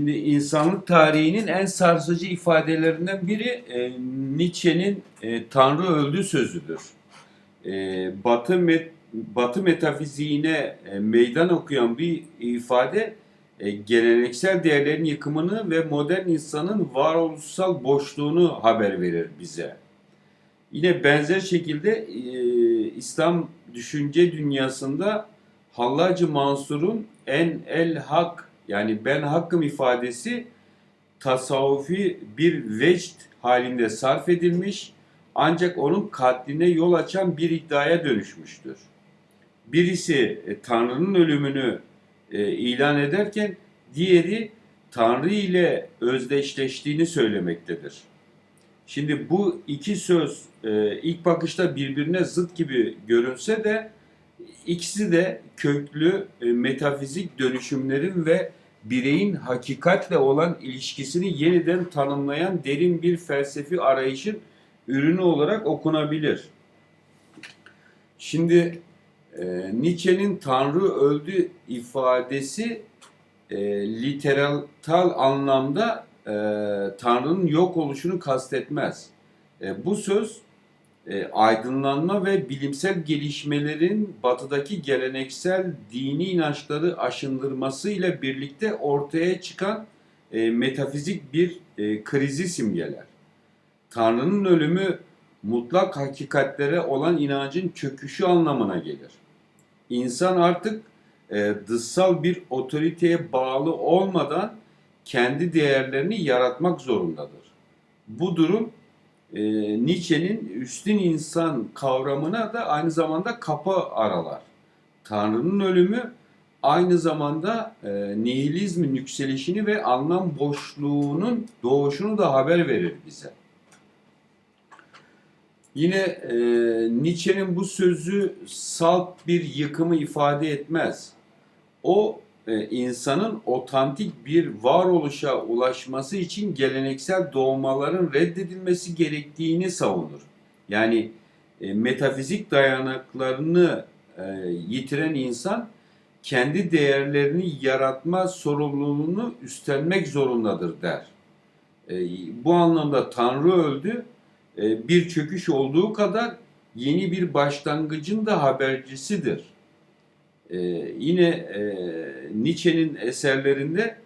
Şimdi insanlık tarihinin en sarsıcı ifadelerinden biri e, Nietzsche'nin e, Tanrı öldü sözüdür. E, Batı met- Batı metafiziğine e, meydan okuyan bir ifade e, geleneksel değerlerin yıkımını ve modern insanın varoluşsal boşluğunu haber verir bize. Yine benzer şekilde e, İslam düşünce dünyasında Hallacı Mansur'un en el hak yani ben hakkım ifadesi tasavvufi bir vecd halinde sarf edilmiş ancak onun katline yol açan bir iddiaya dönüşmüştür. Birisi e, Tanrı'nın ölümünü e, ilan ederken diğeri Tanrı ile özdeşleştiğini söylemektedir. Şimdi bu iki söz e, ilk bakışta birbirine zıt gibi görünse de ikisi de köklü e, metafizik dönüşümlerin ve bireyin hakikatle olan ilişkisini yeniden tanımlayan derin bir felsefi arayışın ürünü olarak okunabilir. Şimdi e, Nietzsche'nin Tanrı öldü ifadesi e, literal anlamda e, Tanrı'nın yok oluşunu kastetmez. E, bu söz e, aydınlanma ve bilimsel gelişmelerin batıdaki geleneksel dini inançları aşındırması ile birlikte ortaya çıkan e, metafizik bir e, krizi simgeler. Tanrı'nın ölümü mutlak hakikatlere olan inancın çöküşü anlamına gelir. İnsan artık e, dışsal bir otoriteye bağlı olmadan kendi değerlerini yaratmak zorundadır. Bu durum e, Nietzsche'nin üstün insan kavramına da aynı zamanda kapı aralar. Tanrı'nın ölümü aynı zamanda e, nihilizmin yükselişini ve anlam boşluğunun doğuşunu da haber verir bize. Yine e, Nietzsche'nin bu sözü salt bir yıkımı ifade etmez. O insanın otantik bir varoluşa ulaşması için geleneksel doğmaların reddedilmesi gerektiğini savunur. Yani e, metafizik dayanaklarını e, yitiren insan kendi değerlerini yaratma sorumluluğunu üstlenmek zorundadır der. E, bu anlamda Tanrı öldü, e, bir çöküş olduğu kadar yeni bir başlangıcın da habercisidir. Ee, yine e, Nietzsche'nin eserlerinde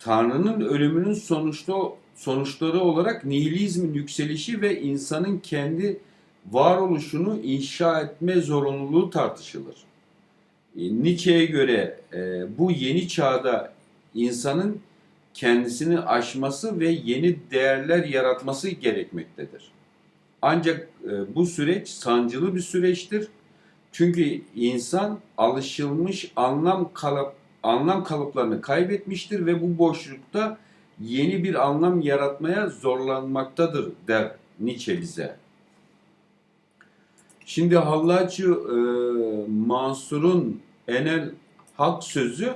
Tanrı'nın ölümünün sonuçta sonuçları olarak nihilizmin yükselişi ve insanın kendi varoluşunu inşa etme zorunluluğu tartışılır. E, Nietzsche'ye göre e, bu yeni çağda insanın kendisini aşması ve yeni değerler yaratması gerekmektedir. Ancak e, bu süreç sancılı bir süreçtir çünkü insan alışılmış anlam kalıp anlam kalıplarını kaybetmiştir ve bu boşlukta yeni bir anlam yaratmaya zorlanmaktadır der Nietzsche bize. Şimdi Hallacı e, Mansur'un enel hak sözü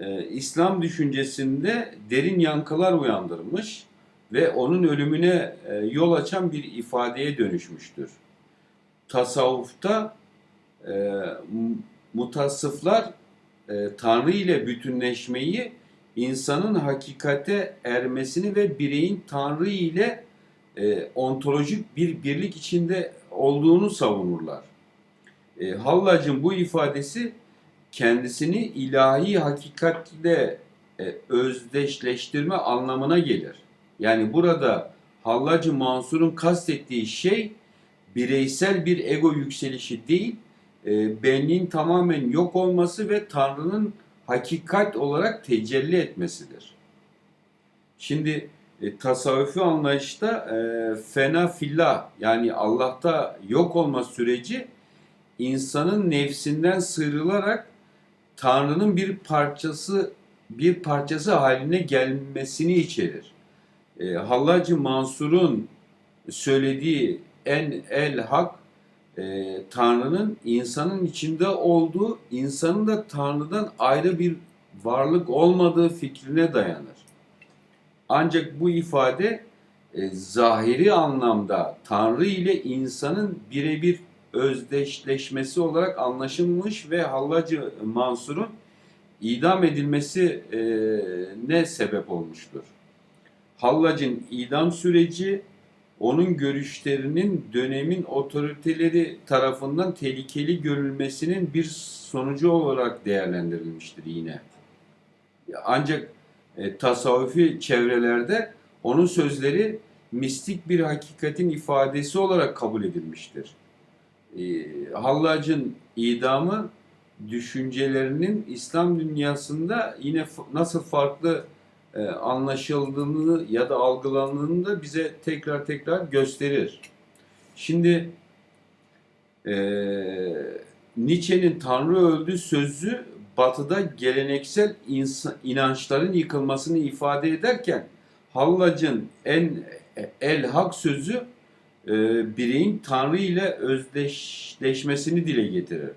e, İslam düşüncesinde derin yankılar uyandırmış ve onun ölümüne e, yol açan bir ifadeye dönüşmüştür. Tasavvufta e, mutasıflar e, Tanrı ile bütünleşmeyi insanın hakikate ermesini ve bireyin Tanrı ile e, ontolojik bir birlik içinde olduğunu savunurlar. E, Hallac'ın bu ifadesi kendisini ilahi hakikatle e, özdeşleştirme anlamına gelir. Yani burada Hallacı Mansur'un kastettiği şey bireysel bir ego yükselişi değil, e, benliğin tamamen yok olması ve Tanrı'nın hakikat olarak tecelli etmesidir. Şimdi e, tasavvufi anlayışta e, fena fillah yani Allah'ta yok olma süreci insanın nefsinden sıyrılarak Tanrı'nın bir parçası bir parçası haline gelmesini içerir. E, Hallacı Mansur'un söylediği en el hak e, Tanrı'nın insanın içinde olduğu, insanın da Tanrı'dan ayrı bir varlık olmadığı fikrine dayanır. Ancak bu ifade e, zahiri anlamda Tanrı ile insanın birebir özdeşleşmesi olarak anlaşılmış ve Hallacı Mansur'un idam edilmesi e, ne sebep olmuştur? Hallac'ın idam süreci onun görüşlerinin dönemin otoriteleri tarafından tehlikeli görülmesinin bir sonucu olarak değerlendirilmiştir yine. Ancak e, tasavvufi çevrelerde onun sözleri mistik bir hakikatin ifadesi olarak kabul edilmiştir. E, Hallac'ın idamı düşüncelerinin İslam dünyasında yine nasıl farklı e, anlaşıldığını ya da algılandığını da bize tekrar tekrar gösterir. Şimdi e, Nietzsche'nin Tanrı öldü sözü Batı'da geleneksel insa- inançların yıkılmasını ifade ederken Hallac'ın en el hak sözü e, bireyin Tanrı ile özdeşleşmesini dile getirir.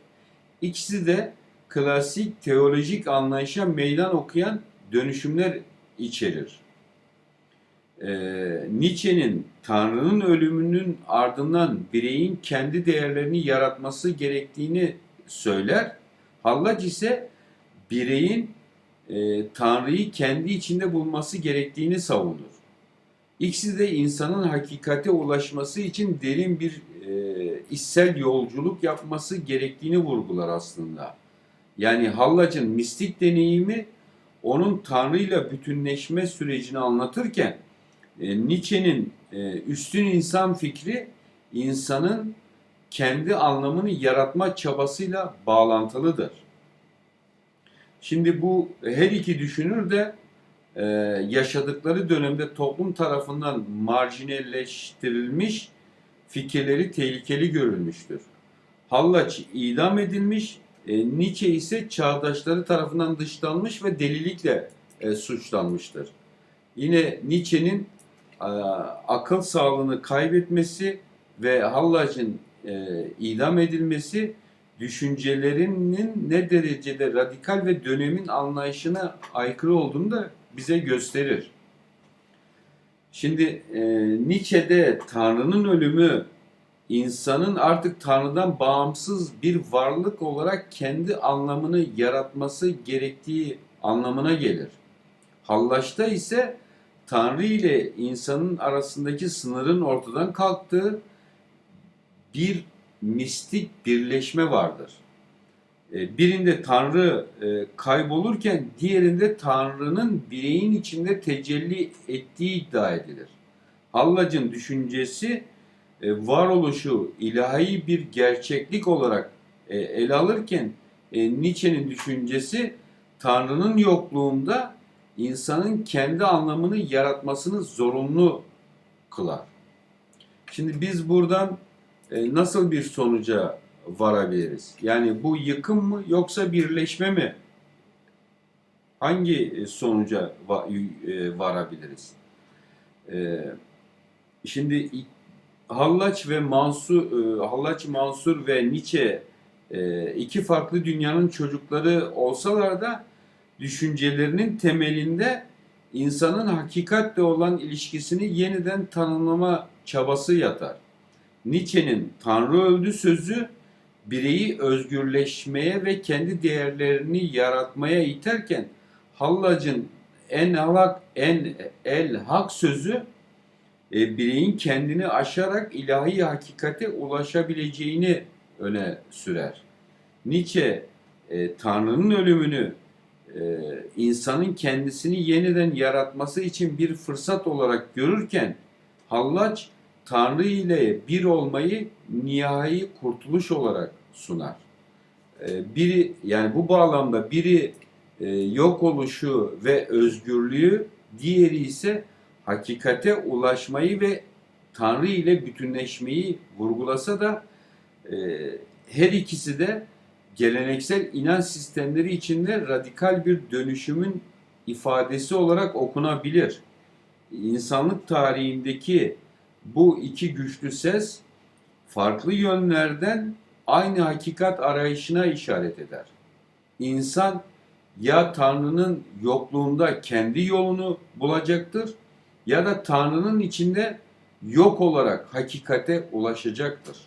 İkisi de klasik teolojik anlayışa meydan okuyan dönüşümler içerir. Ee, Nietzsche'nin Tanrı'nın ölümünün ardından bireyin kendi değerlerini yaratması gerektiğini söyler. Hallac ise bireyin e, Tanrı'yı kendi içinde bulması gerektiğini savunur. İkisi de insanın hakikate ulaşması için derin bir e, içsel yolculuk yapması gerektiğini vurgular aslında. Yani Hallac'ın mistik deneyimi onun Tanrı'yla bütünleşme sürecini anlatırken e, Nietzsche'nin e, üstün insan fikri insanın kendi anlamını yaratma çabasıyla bağlantılıdır. Şimdi bu her iki düşünür de e, yaşadıkları dönemde toplum tarafından marjinalleştirilmiş fikirleri tehlikeli görülmüştür. Hallaç idam edilmiş, e, Nietzsche ise çağdaşları tarafından dışlanmış ve delilikle e, suçlanmıştır. Yine Nietzsche'nin e, akıl sağlığını kaybetmesi ve Hallaç'ın e, idam edilmesi düşüncelerinin ne derecede radikal ve dönemin anlayışına aykırı olduğunu da bize gösterir. Şimdi e, Nietzsche'de Tanrı'nın ölümü insanın artık Tanrı'dan bağımsız bir varlık olarak kendi anlamını yaratması gerektiği anlamına gelir. Hallaç'ta ise Tanrı ile insanın arasındaki sınırın ortadan kalktığı bir mistik birleşme vardır. E, Birinde Tanrı e, kaybolurken diğerinde Tanrı'nın bireyin içinde tecelli ettiği iddia edilir. Hallac'ın düşüncesi e, varoluşu ilahi bir gerçeklik olarak e, ele alırken e, Nietzsche'nin düşüncesi Tanrı'nın yokluğunda insanın kendi anlamını yaratmasını zorunlu kılar. Şimdi biz buradan e, nasıl bir sonuca varabiliriz? Yani bu yıkım mı yoksa birleşme mi? Hangi e, sonuca e, varabiliriz? E, şimdi Hallaç ve Mansur, e, Hallaç Mansur ve Nietzsche e, iki farklı dünyanın çocukları olsalar da düşüncelerinin temelinde insanın hakikatle olan ilişkisini yeniden tanımlama çabası yatar. Nietzsche'nin Tanrı öldü sözü bireyi özgürleşmeye ve kendi değerlerini yaratmaya iterken Hallac'ın en halak en el hak sözü e, bireyin kendini aşarak ilahi hakikate ulaşabileceğini öne sürer. Nietzsche e, Tanrı'nın ölümünü e, insanın kendisini yeniden yaratması için bir fırsat olarak görürken Hallaç Tanrı ile bir olmayı nihai kurtuluş olarak sunar. E, biri yani bu bağlamda biri e, yok oluşu ve özgürlüğü, diğeri ise hakikate ulaşmayı ve Tanrı ile bütünleşmeyi vurgulasa da e, her ikisi de geleneksel inanç sistemleri içinde radikal bir dönüşümün ifadesi olarak okunabilir. İnsanlık tarihindeki bu iki güçlü ses farklı yönlerden aynı hakikat arayışına işaret eder. İnsan ya Tanrı'nın yokluğunda kendi yolunu bulacaktır ya da Tanrı'nın içinde yok olarak hakikate ulaşacaktır.